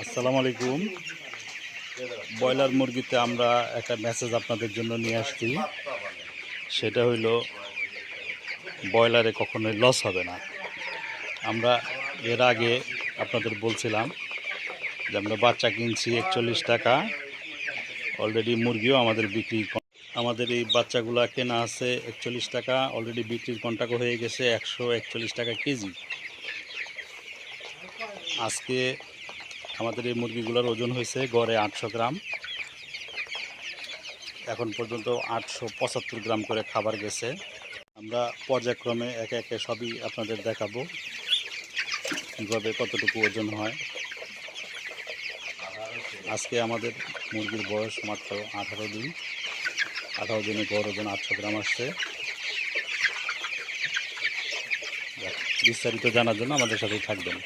আসসালামু আলাইকুম। ব্রয়লার মুরগিতে আমরা একটা মেসেজ আপনাদের জন্য নিয়ে আসছি। সেটা হইল, ব্রয়লারে কখনোই লস হবে না। আমরা এর আগে আপনাদের বলছিলাম যে আমরা বাচ্চা কিনছি একচল্লিশ টাকা। অলরেডি মুরগিও আমাদের বিক্রি আমাদের এই বাচ্চাগুলা কেনা আছে একচল্লিশ টাকা। অলরেডি বিক্রির কন্টাক্ট হয়ে গেছে একশো একচল্লিশ টাকা কেজি। আজকে আমাদের এই মুরগিগুলোর ওজন হয়েছে গড়ে আটশো গ্রাম। এখন পর্যন্ত আটশো পঁচাত্তর গ্রাম করে খাবার গেছে। আমরা পর্যায়ক্রমে একে একে সবই আপনাদের দেখাবো, কীভাবে কতটুকু ওজন হয়। আজকে আমাদের মুরগির বয়স মাত্র আঠারো দিন। আঠারো দিনে গড় ওজন আটশো গ্রাম আসছে। বিস্তারিত জানার জন্য আমাদের সাথেই থাকবেন।